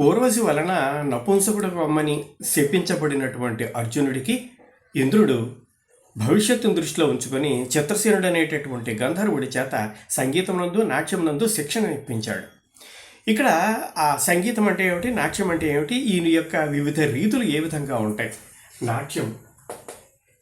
ఊర్వశి వలన నపుంసకుడు రమ్మని శపించబడినటువంటి అర్జునుడికి ఇంద్రుడు భవిష్యత్తును దృష్టిలో ఉంచుకొని చిత్రసేనుడు అనేటటువంటి గంధర్వుడి చేత సంగీతం నందు నాట్యం నందు శిక్షణ ఇప్పించాడు. ఇక్కడ ఆ సంగీతం అంటే ఏమిటి నాట్యం అంటే ఏమిటి ఈయన యొక్క వివిధ రీతులు ఏ విధంగా ఉంటాయి? నాట్యం.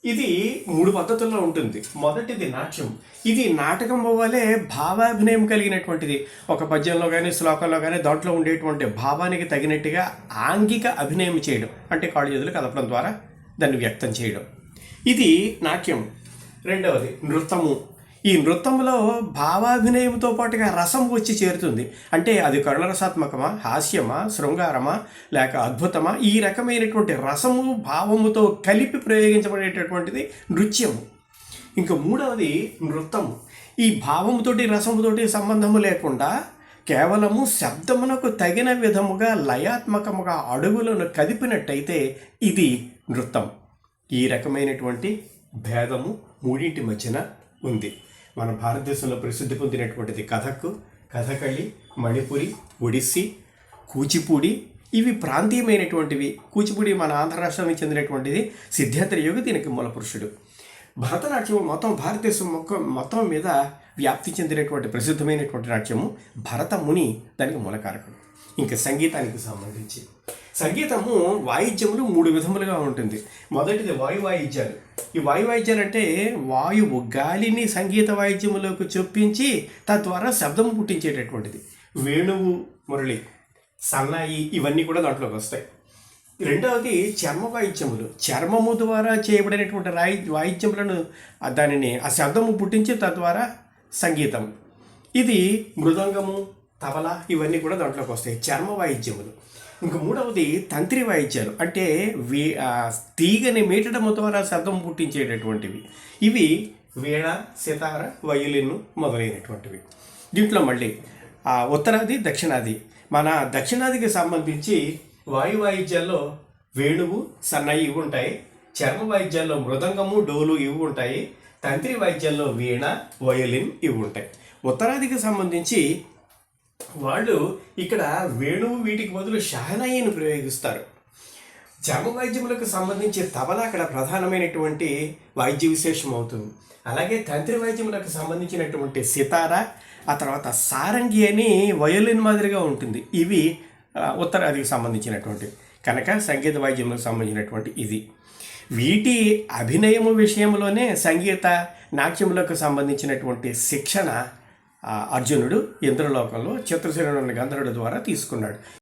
ఇది మూడు పద్ధతుల్లో ఉంటుంది. మొదటిది నాట్యం. ఇది నాటకం వల్లే భావాభినయం కలిగినటువంటిది. ఒక పద్యంలో కానీ శ్లోకంలో కానీ దాంట్లో ఉండేటువంటి భావానికి తగినట్టుగా ఆంగిక అభినయం చేయడం అంటే కాళ్ళు చేతులు కదపడం ద్వారా దాన్ని వ్యక్తం చేయడం. ఇది నాట్యం. రెండవది నృత్తము. ఈ నృత్యంలో భావాభినయంతో పాటుగా రసం వచ్చి చేరుతుంది. అంటే అది కరుణరసాత్మకమా హాస్యమా శృంగారమా లేక అద్భుతమా? ఈ రకమైనటువంటి రసము భావముతో కలిపి ప్రయోగించబడేటటువంటిది నృత్యము. ఇంకా మూడవది నృత్తము ఈ భావముతోటి రసముతోటి సంబంధము లేకుండా కేవలము శబ్దమునకు తగిన విధముగా లయాత్మకముగా అడుగులను కదిపినట్టయితే ఇది నృత్తం ఈ రకమైనటువంటి భేదము మూడింటి మధ్యన ఉంది. మన భారతదేశంలో ప్రసిద్ధి పొందినటువంటిది కథక్ కథకళి మణిపురి ఒడిస్సీ కూచిపూడి. ఇవి ప్రాంతీయమైనటువంటివి. కూచిపూడి మన ఆంధ్ర రాష్ట్రానికి చెందినటువంటిది సిద్ధాంత యోగి దీనికి మూల పురుషుడు. భరతనాట్యం మొత్తం భారతదేశం మొక్క మొత్తం మీద వ్యాప్తి చెందినటువంటి ప్రసిద్ధమైనటువంటి నాట్యము భరత ముని దానికి మూలకారకుడు ఇంకా సంగీతానికి సంబంధించి. సంగీతము వాయిద్యములు మూడు విధములుగా ఉంటుంది. మొదటిది వాయు వాయిద్యాలు. ఈ వాయు వాయిద్యాలు అంటే వాయువు గాలిని సంగీత వాయిద్యములోకి చొప్పించి తద్వారా శబ్దము పుట్టించేటటువంటిది. వేణువు మురళి సన్నాయి ఇవన్నీ కూడా దాంట్లోకి వస్తాయి. రెండవది చర్మ వాయిద్యములు చర్మము ద్వారా చేయబడినటువంటి రాయి వాయిద్యములను దానిని ఆ శబ్దము పుట్టించి తద్వారా సంగీతం. ఇది మృదంగము తబల ఇవన్నీ కూడా దాంట్లోకి వస్తాయి. చర్మ వాయిద్యములు ఇంక మూడవది తంత్రి వాయిద్యాలు. అంటే వే తీగని మీటడం ద్వారా శబ్దం పుట్టించేటటువంటివి. ఇవి వీణ సితార వయోలిన్ మొదలైనటువంటివి. దీంట్లో మళ్ళీ ఆ ఉత్తరాది దక్షిణాది. మన దక్షిణాదికి సంబంధించి వాయు వాయిద్యాల్లో వేణువు సన్నయి ఇవి ఉంటాయి. చర్మ వాయిద్యాల్లో మృదంగము డోలు ఇవి ఉంటాయి. తంత్రి వాయిద్యాల్లో వీణ వయోలిన్ ఇవి ఉంటాయి. ఉత్తరాదికి సంబంధించి వాళ్ళు ఇక్కడ వేణువు వీటికి బదులు షహనాయిని ప్రయోగిస్తారు. చర్మ వైద్యములకు సంబంధించి తబలా అక్కడ ప్రధానమైనటువంటి వాయిద్య విశేషం అవుతుంది. అలాగే తంత్రి వైద్యములకు సంబంధించినటువంటి సితార ఆ తర్వాత సారంగి అని వయోలిన్ మాదిరిగా ఉంటుంది. ఇవి ఉత్తరాదికి సంబంధించినటువంటి కనుక సంగీత వాయిద్యములకు సంబంధించినటువంటి ఇది. వీటి అభినయము విషయంలోనే సంగీత నాట్యములకు సంబంధించినటువంటి శిక్షణ అర్జునుడు ఇంద్రలోకంలో చిత్రసేనుడు గంధర్వుడు ద్వారా తీసుకున్నాడు.